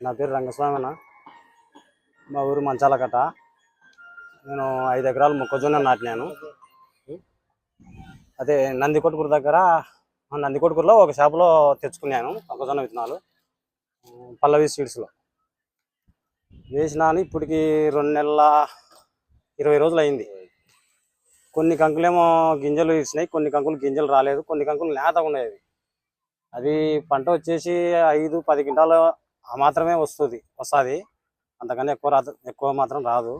నా పేరు రంగస్వామి అన్న మా ఊరు మంచాలకట్ట నేను ఐదు ఎకరాలు మొక్కజొన్న నాటినాను. అదే నందికొట్కూరు దగ్గర ఆ నందికొట్కూరులో ఒక షాపులో తెచ్చుకున్నాను మొక్కజొన్న విత్తనాలు. పల్లవి సీడ్స్లో. వేసినాను ఇప్పటికి రెండు నెలల ఇరవై రోజులు అయింది. కొన్ని కంకులేమో గింజలు ఇచ్చినాయి కొన్ని కంకులు గింజలు రాలేదు కొన్ని కంకులు లేతగా ఉండేవి అది పంట వచ్చేసి ఐదు పది క్వింటాలు ఆ మాత్రమే వస్తుంది వస్తుంది. అంతకన్నా ఎక్కువ రాదు ఎక్కువ మాత్రం రాదు.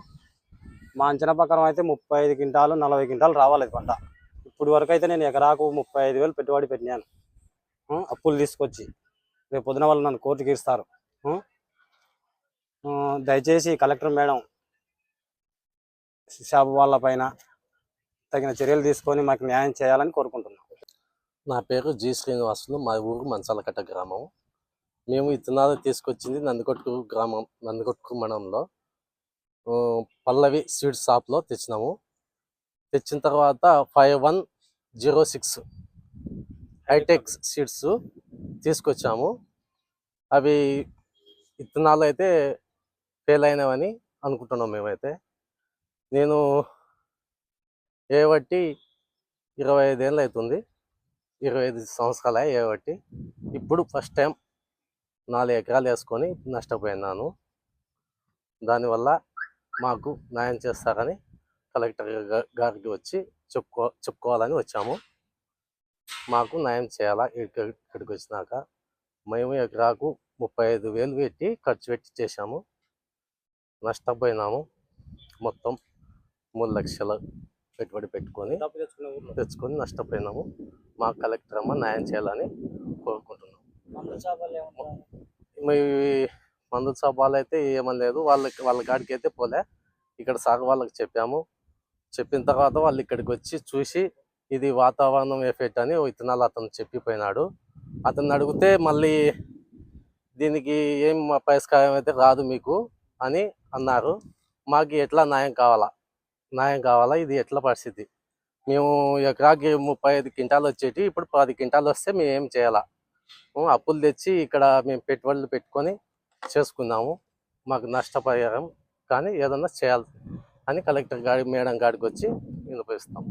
మా అంచనా ప్రకారం అయితే ముప్పై ఐదు క్వింటాలు నలభై క్వింటాలు రావాలి పంట. ఇప్పుడు వరకు అయితే నేను ఎకరాకు ముప్పై ఐదు వేలు పెట్టుబడి పెట్టినాను. అప్పులు తీసుకొచ్చి. రేపు పొద్దున వాళ్ళు నన్ను కోర్టుకి ఇస్తారు దయచేసి కలెక్టర్ మేడం షాపు వాళ్ళ పైన తగిన చర్యలు తీసుకొని మాకు న్యాయం చేయాలని కోరుకుంటున్నాను నా పేరు జి శ్రీనివాసులు మా ఊరు మంచాలకట్ట గ్రామం. మేము విత్తనాలు తీసుకొచ్చింది నందికొట్టు గ్రామం నందికొట్టు మండలంలో. పల్లవి సీడ్ షాప్లో తెచ్చినాము. తెచ్చిన తర్వాత five one zero six hitech seeds తీసుకొచ్చాము. అవి ఇత్తనాలు అయితే ఫెయిల్ అయినవని అనుకుంటున్నాం మేమైతే. నేను ఏ బట్టి ఇరవై ఐదేళ్ళు అవుతుంది. ఇరవై ఐదు సంవత్సరాలే కాబట్టి ఇప్పుడు ఫస్ట్ టైం నాలుగు ఎకరాలు వేసుకొని నష్టపోయినాను. దానివల్ల మాకు న్యాయం చేస్తారని కలెక్టర్ గారికి వచ్చి చెప్పుకో చెప్పుకోవాలని వచ్చాము. మాకు న్యాయం చేయాలా? ఇక్కడ- ఇక్కడికి వచ్చినాక మేము ఎకరాకు ముప్పై ఐదు వేలు పెట్టి ఖర్చు పెట్టి చేశాము. నష్టపోయినాము. మొత్తం మూడు లక్షలు పెట్టుబడి పెట్టుకొని తెచ్చుకొని నష్టపోయినాము. మా కలెక్టర్ అమ్మ న్యాయం చేయాలని కోరుకుంటున్నాం. మీ మందు సభలు అయితే ఏమని లేదు. వాళ్ళకి వాళ్ళ కాడికి అయితే పోలే. ఇక్కడ సాగు వాళ్ళకి చెప్పాము. చెప్పిన తర్వాత వాళ్ళు ఇక్కడికి వచ్చి చూసి ఇది వాతావరణం ఎఫెక్ట్ అని విత్తనాలు అతను చెప్పిపోయినాడు. అతన్ని అడిగితే మళ్ళీ దీనికి ఏం పరిష్కారం అయితే రాదు మీకు అని అన్నారు. మాకు ఎట్లా న్యాయం కావాలా? న్యాయం కావాలా? ఇది ఎట్లా పరిస్థితి? మేము ఎకరాకి ముప్పై ఐదు క్వింటాలు వచ్చేటి ఇప్పుడు పది క్వింటాలు వస్తే మేము ఏం చేయాలా? అప్పులు తెచ్చి ఇక్కడ మేము పెట్టుబడులు పెట్టుకొని చేసుకున్నాము. మాకు నష్టపరిహారం కానీ ఏదన్నా చేయాలి అని కలెక్టర్ గారి మేడం గాడికి వచ్చి వినిపిస్తాం